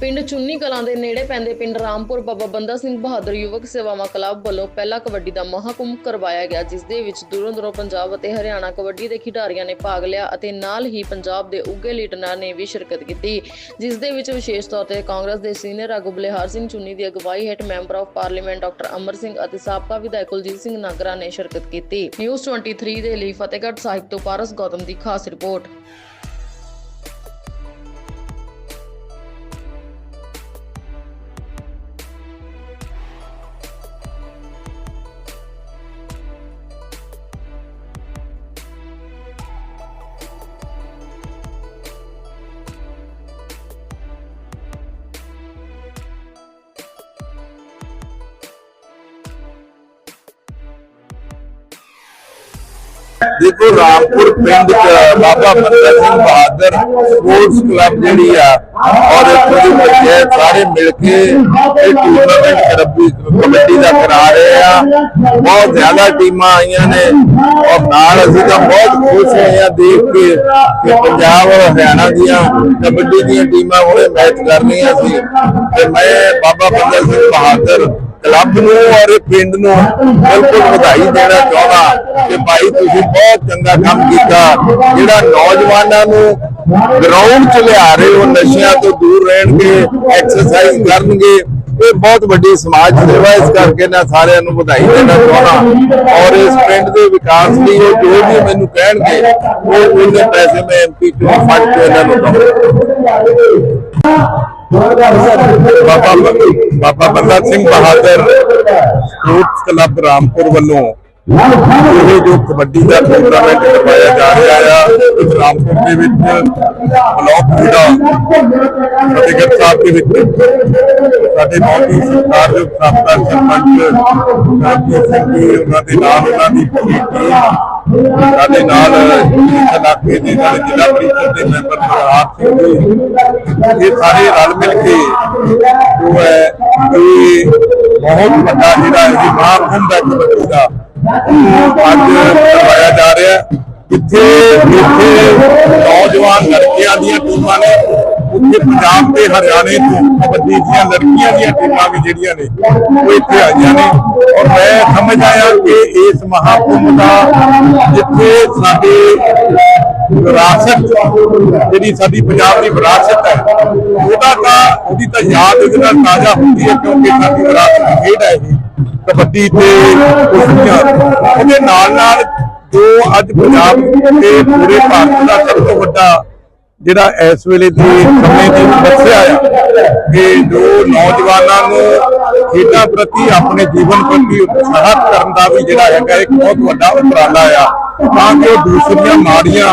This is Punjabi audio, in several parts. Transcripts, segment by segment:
ਪਿੰਡ ਚੁੰਨੀ ਕਲਾਂ ਦੇ ਨੇੜੇ ਪੈਂਦੇ ਪਿੰਡ ਰਾਮਪੁਰ ਬਾਬਾ ਬੰਦਾ ਸਿੰਘ ਬਹਾਦਰ ਯੁਵਕ ਸੇਵਾਵਾਂ ਕਲੱਬ ਵੱਲੋਂ ਪਹਿਲਾ ਕਬੱਡੀ ਦਾ ਮਹਾਕੁੰਭ ਕਰਵਾਇਆ ਗਿਆ, ਜਿਸ ਦੇ ਵਿੱਚ ਦੂਰੋਂ ਦੂਰੋਂ ਪੰਜਾਬ ਅਤੇ ਹਰਿਆਣਾ ਕਬੱਡੀ ਦੇ ਖਿਡਾਰੀਆਂ ਨੇ ਭਾਗ ਲਿਆ ਅਤੇ ਨਾਲ ਹੀ ਪੰਜਾਬ ਦੇ ਉੱਗੇ ਲੀਡਰਾਂ ਨੇ ਵੀ ਸ਼ਿਰਕਤ ਕੀਤੀ, ਜਿਸ ਦੇ ਵਿੱਚ ਵਿਸ਼ੇਸ਼ ਤੌਰ ਤੇ ਕਾਂਗਰਸ ਦੇ ਸੀਨੀਅਰ ਆਗੂ ਬਲਿਹਾਰ ਸਿੰਘ ਚੁੰਨੀ ਦੀ ਅਗਵਾਈ ਹੇਠ member of parliament doctor Amar Singh ਅਤੇ ਸਾਬਕਾ ਵਿਧਾਇਕ ਕੁਲਜੀਤ ਸਿੰਘ ਨਾਗਰਾ ਨੇ ਸ਼ਿਰਕਤ ਕੀਤੀ। ਨਿਊਜ਼ 23 ਦੇ ਲਈ ਫਤਿਹਗੜ੍ਹ ਸਾਹਿਬ ਤੋਂ ਪਾਰਸ ਗੌਤਮ ਦੀ ਖਾਸ ਰਿਪੋਰਟ। ਦੇਖੋ, ਰਾਮਪੁਰ ਪਿੰਡ ਚ ਬਾਬਾ ਬੰਦਾ ਸਿੰਘ ਬਹਾਦਰ ਸਪੋਰਟਸ ਕਲੱਬ ਜਿਹੜੀ ਆ, ਔਰ ਇੱਥੋਂ ਦੇ ਬੱਚੇ ਸਾਰੇ ਮਿਲ ਕੇ ਇਹ ਟੂਰਨਾਮੈਂਟ ਕਬੱਡੀ ਕਬੱਡੀ ਦਾ ਕਰਾ ਰਹੇ ਆ। ਬਹੁਤ ਜ਼ਿਆਦਾ ਟੀਮਾਂ ਆਈਆਂ ਨੇ, ਔਰ ਨਾਲ ਅਸੀਂ ਤਾਂ ਬਹੁਤ ਖੁਸ਼ ਹੋਏ ਆ ਦੇਖ ਕੇ ਕਿ ਪੰਜਾਬ ਔਰ ਹਰਿਆਣਾ ਦੀਆਂ ਕਬੱਡੀ ਦੀਆਂ ਟੀਮਾਂ ਹੁਣੇ ਮੈਚ ਕਰ ਰਹੀਆਂ ਸੀ। ਤੇ ਮੈਂ ਬਾਬਾ ਬੰਦਾ ਸਿੰਘ ਬਹਾਦਰ ਕਲੱਬ ਨੂੰ ਔਰ ਪਿੰਡ ਨੂੰ ਬਿਲਕੁਲ ਵਧਾਈ ਦੇਣਾ ਚਾਹੁੰਦਾ ਕਿ ਭਾਈ ਤੁਸੀਂ ਬਹੁਤ ਚੰਗਾ ਕੰਮ ਕੀਤਾ। ਜਿਹੜਾ ਨੌਜਵਾਨਾਂ ਨੂੰ ਗਰਾਊਂਡ 'ਚ ਲਿਆ ਰਹੇ ਹੋ, ਨਸ਼ਿਆਂ ਤੋਂ ਦੂਰ ਰਹਿਣਗੇ ਐਕਸਰਸਾਈਜ਼ ਕਰਨਗੇ, ਇਹ ਬਹੁਤ ਵੱਡੀ ਸਮਾਜ ਸੇਵਾ ਇਸ ਕਰਕੇ ਮੈਂ ਸਾਰਿਆਂ ਨੂੰ ਵਧਾਈ ਦੇਣਾ ਚਾਹੁੰਦਾ। ਔਰ ਇਸ ਪਿੰਡ ਦੇ ਵਿਕਾਸ ਲਈ ਉਹ ਜੋ ਵੀ ਮੈਨੂੰ ਕਹਿਣਗੇ, ਉਹ ਉਹਦੇ ਪੈਸੇ ਮੈਂ ਐਮਪੀ ਤੋਂ ਫੜ ਕੇ ਇਹਨਾਂ ਨੂੰ ਦਊਂਗਾ। ਬਾਬਾ ਬਾਬਾ ਬੰਦਾ ਸਿੰਘ ਬਹਾਦਰ ਸਪੋਰਟਸ ਕਲੱਬ ਰਾਮਪੁਰ ਵੱਲੋਂ ਇਹ ਜੋ ਕਬੱਡੀ ਦਾ ਟੂਰਨਾਮੈਂਟ ਕਰਵਾਇਆ ਜਾ ਰਿਹਾ ਆ ਰਾਮਪੁਰ ਦੇ ਵਿੱਚ ਬਲਾਕ ਖੇੜਾ ਫਤਿਹਗੜ੍ਹ ਸਾਹਿਬ ਦੇ ਵਿੱਚ। ਸਾਡੇ ਬਹੁਤ ਹੀ ਸਰਕਾਰ ਦੇ ਸਰਪੰਚ ਜੀ ਉਹਨਾਂ ਦੇ ਨਾਲ ਉਹਨਾਂ ਦੀ ਪੂਰੀ ਟੀਮ ਸਾਡੇ ਨਾਲ ਇਲਾਕੇ ਦੇ ਨਾਲ ਜ਼ਿਲ੍ਹਾ ਪ੍ਰੀਸ਼ਦ ਦੇ ਮੈਂਬਰ ਪ੍ਰਹਾਰ ਸਿੰਘ ਜੀ, ਇਹ ਸਾਰੇ ਰਲ ਮਿਲ ਕੇ ਜੋ ਹੈ, ਇਹ ਬਹੁਤ ਵੱਡਾ ਜਿਹੜਾ ਇਹ ਮਹਾਕੁੰਭ ਹੈ ਕਬੱਡੀ ਦਾ ਉਹ ਅੱਜ ਕਰਵਾਇਆ ਜਾ ਰਿਹਾ ਹੈ। ਇੱਥੇ ਇੱਥੇ ਨੌਜਵਾਨ ਲੜਕੀਆਂ ਦੀਆਂ ਟੀਮਾਂ ਨੇ ਉੱਥੇ ਪੰਜਾਬ ਤੇ ਹਰਿਆਣੇ ਤੋਂ ਕਬੱਡੀ ਦੀਆਂ ਲੜਕੀਆਂ ਦੀਆਂ ਟੀਮਾਂ ਵੀ ਜਿਹੜੀਆਂ ਨੇ, ਉਹ ਇੱਥੇ ਆਈਆਂ ਨੇ। ਔਰ ਮੈਂ ਸਮਝ ਆਇਆ ਕਿ ਇਸ ਮਹਾਕੁੰਭ ਦਾ ਜਿੱਥੇ ਸਾਡੇ ਵਿਰਾਸਤ, ਜਿਹੜੀ ਸਾਡੀ ਪੰਜਾਬ ਦੀ ਵਿਰਾਸਤ ਹੈ, ਉਹਦਾ ਤਾਂ, ਉਹਦੀ ਤਾਂ ਯਾਦ ਇਹਦੇ ਨਾਲ ਤਾਜ਼ਾ ਹੁੰਦੀ ਹੈ ਕਿਉਂਕਿ ਸਾਡੀ ਵਿਰਾਸਤ ਦੀ ਖੇਡ ਹੈ ਇਹ, ਕਬੱਡੀ ਤੇ ਕੁਸ਼ਤੀਆਂ। ਉਹਦੇ ਨਾਲ ਨਾਲ ਜੋ ਅੱਜ ਪੰਜਾਬ ਤੇ ਪੂਰੇ ਭਾਰਤ ਦਾ ਸਭ ਤੋਂ ਵੱਡਾ ਜਿਹੜਾ ਇਸ ਵੇਲੇ ਦੀ ਸਮੇਂ ਦੀ ਸਮੱਸਿਆ ਆ ਕਿ ਜੋ ਨੌਜਵਾਨਾਂ ਨੂੰ ਖੇਡਾਂ ਪ੍ਰਤੀ ਆਪਣੇ ਜੀਵਨ ਪ੍ਰਤੀ ਉਤਸ਼ਾਹਤ ਕਰਨ ਦਾ ਵੀ ਜਿਹੜਾ ਹੈਗਾ ਇੱਕ ਬਹੁਤ ਵੱਡਾ ਉਪਰਾਲਾ ਆ, ਤਾਂ ਕਿ ਉਹ ਦੂਸਰੀਆਂ ਮਾੜੀਆਂ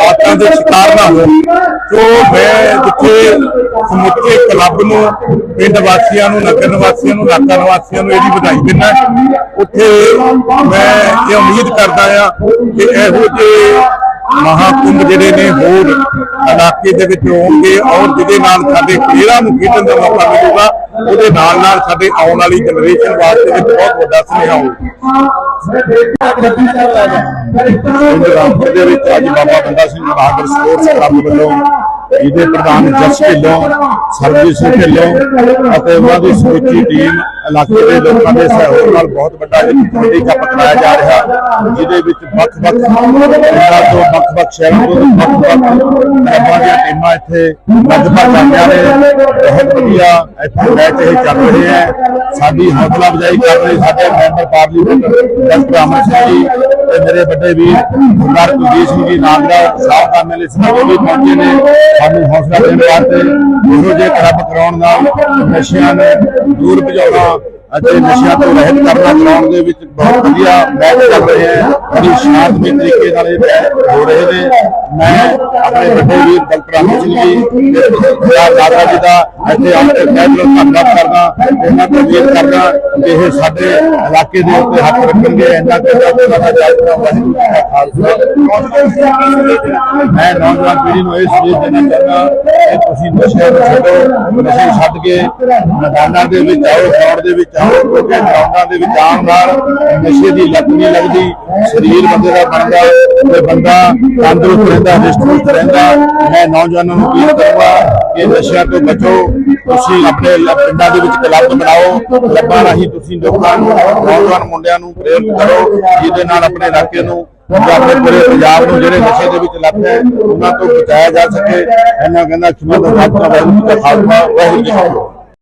ਆਦਤਾਂ ਦੇ ਸ਼ਿਕਾਰ ਨਾ ਹੋ ਸੋ ਮੈਂ ਜਿੱਥੇ ਸਮੁੱਚੇ ਕਲੱਬ ਨੂੰ, ਪਿੰਡ ਵਾਸੀਆਂ ਨੂੰ, ਨਗਰ ਨਿਵਾਸੀਆਂ ਨੂੰ ਇਲਾਕਾ ਨਿਵਾਸੀਆਂ ਨੂੰ ਇਹਦੀ ਵਧਾਈ ਦਿੰਦਾ ਉੱਥੇ ਮੈਂ ਇਹ ਉਮੀਦ ਕਰਦਾ ਆ ਕਿ ਇਹੋ ਜਿਹੇ ਮਹਾਕੁੰਭ ਜਿਹੜੇ ਨੇ ਹੋਰ ਇਲਾਕੇ ਦੇ ਵਿੱਚ ਹੋਣਗੇ ਔਰ ਜਿਹਦੇ ਨਾਲ ਸਾਡੇ ਪਲੇਅਰਾਂ ਨੂੰ ਖੇਡਣ ਦਾ ਮੌਕਾ ਮਿਲੂਗਾ, ਉਹਦੇ ਨਾਲ ਨਾਲ ਸਾਡੇ ਆਉਣ ਵਾਲੀ ਜਨਰੇਸ਼ਨ ਵਾਸਤੇ ਵੀ ਬਹੁਤ ਵੱਡਾ ਸੁਨੇਹਾ ਹੋਊਗਾ ਦੇ ਵਿੱਚ ਅੱਜ ਬਾਬਾ ਬੰਦਾ ਸਿੰਘ ਬਹਾਦਰ ਸਪੋਰਟਸ ਕਲੱਬ ਵੱਲੋਂ ਜਿਹਦੇ ਪ੍ਰਧਾਨ ਜਸ ਢਿੱਲੋਂ, ਸਰਜੀਤ ਸਿੰਘ ਢਿੱਲੋਂ ਅਤੇ ਉਹਨਾਂ ਦੀ ਸਮੁੱਚੀ ਟੀਮ ਇਲਾਕੇ ਦੇ ਲੋਕਾਂ ਦੇ ਸਹਿਯੋਗ ਨਾਲ ਬਹੁਤ ਵੱਡਾ ਇੱਕ ਕਬੱਡੀ ਜਾ ਰਿਹਾ। ਜਿਹਦੇ ਵਿੱਚ ਵੱਖ-ਵੱਖ ਪਿੰਡਾਂ ਤੋਂ ਵੱਖ-ਵੱਖ ਸ਼ਹਿਰਾਂ ਤੋਂ ਵੱਖ-ਵੱਖ ਕਲੱਬਾਂ ਦੀਆਂ ਟੀਮਾਂ ਇੱਥੇ ਲਗਭਗ ਜਾਂਦੀਆਂ ਨੇ। ਬਹੁਤ ਵਧੀਆ ਇੱਥੇ ਮੈਚ ਇਹ ਚੱਲ ਰਹੇ ਹੈ। ਸਾਡੀ ਹੌਸਲਾ ਅਫਜ਼ਾਈ ਕਰ ਰਹੇ ਸਾਡੇ member parliament doctor Amar Singh ji ਤੇ ਮੇਰੇ ਵੱਡੇ ਵੀਰ ਸਰਦਾਰ ਕੁਲਜੀਤ ਸਿੰਘ ਜੀ ਨਾਗਰਾ ਸਾਹਿਬ ਦਾ ਮਿਲੇ ਸਾਰੇ ਵੀ ਪਹੁੰਚੇ ਨੇ। ਸਾਨੂੰ ਹੌਸਲਾ ਦੇਣ ਵਾਸਤੇ ਇਹੋ ਜਿਹੇ ਕਲੱਬ ਕਰਾਉਣ ਨਾਲ ਨਸ਼ਿਆਂ ਨੂੰ ਦੂਰ ਭਜਾਉਣਾ ਅਤੇ ਨਸ਼ਿਆਂ ਤੋਂ ਰਹਿਤ ਕਰਨਾ ਚਲਾਉਣ ਦੇ ਵਿੱਚ ਬਹੁਤ ਵਧੀਆ ਮੈਚ ਚੱਲ ਰਹੇ ਹੈ। ਬੜੀ ਸ਼ਾਂਤਮਈ ਤਰੀਕੇ ਨਾਲ ਇਹ ਮੈਚ ਹੋ ਰਹੇ ਨੇ। ਮੈਂ ਆਪਣੇ ਵੱਡੇ ਵੀਰ ਡਾਕਟਰ ਅਮਰ ਸਿੰਘ ਜੀ ਤੇ ਸਰਦਾਰ ਨਾਗਰਾ ਜੀ ਦਾ ਇੱਥੇ ਆਉਣ ਤੇ ਮੈਂ ਦਿਲੋਂ ਧੰਨਵਾਦ ਕਰਦਾ। ਇਹਨਾਂ ਤੋਂ ਉਮੀਦ ਕਰਦਾ ਕਿ ਇਹ ਸਾਡੇ ਇਲਾਕੇ ਦੇ ਉੱਤੇ ਹੱਥ ਰੱਖਣਗੇ। ਇਹਨਾਂ ਦੇ ਉਹਨਾਂ ਦਾ ਵਾਹਿਗੁਰੂ ਜੀ ਖਾਲਸਾ। ਮੈਂ ਨੌਜਵਾਨ ਪੀੜ੍ਹੀ ਨੂੰ ਇਹ ਸੁਨੇਹਾ ਦੇਣਾ ਚਾਹੁੰਦਾ ਕਿ ਤੁਸੀਂ ਨਸ਼ੇ ਛੱਡੋ। ਨਸ਼ੇ ਛੱਡ ਕੇ ਮੈਦਾਨਾਂ ਦੇ ਵਿੱਚ ਆਓ, ਦੌੜ ਦੇ ਵਿੱਚ ਕਿਉਂਕਿ ਗਰਾਊਂਡਾਂ ਦੇ ਵਿੱਚ ਆਉਣ ਨਾਲ ਨਸ਼ੇ ਦੀ ਲੱਤ ਨਹੀਂ ਲੱਗਦੀ, ਸਰੀਰ ਬੰਦੇ ਦਾ ਬਣਦਾ, ਤੇ ਬੰਦਾ ਤੰਦਰੁਸਤ ਰਹਿੰਦਾ ਰਿਸ਼ਟ ਰਹਿੰਦਾ। ਮੈਂ ਨੌਜਵਾਨਾਂ ਨੂੰ ਅਪੀਲ ਕਰੂੰਗਾ ਕਿ ਨਸ਼ਿਆਂ ਤੋਂ ਬਚੋ, ਤੁਸੀਂ ਆਪਣੇ ਪਿੰਡਾਂ ਦੇ ਵਿੱਚ ਕਲੱਬ ਬਣਾਓ, ਕਲੱਬਾਂ ਰਾਹੀਂ ਤੁਸੀਂ ਲੋਕਾਂ ਨੂੰ, ਨੌਜਵਾਨ ਮੁੰਡਿਆਂ ਨੂੰ ਪ੍ਰੇਰਿਤ ਕਰੋ, ਜਿਹਦੇ ਨਾਲ ਆਪਣੇ ਇਲਾਕੇ ਨੂੰ ਆਪਣੇ ਪੂਰੇ ਪੰਜਾਬ ਨੂੰ ਜਿਹੜੇ ਨਸ਼ੇ ਦੇ ਵਿੱਚ ਲੱਤ ਹੈ, ਉਹਨਾਂ ਤੋਂ ਬਚਾਇਆ ਜਾ ਸਕੇ। ਇਹਨਾਂ ਕਹਿੰਦਾ ਖਿਮਾ ਦਾ ਖਾਤਮਾ ਵਾਹਿਗੁਰੂ ਜੀ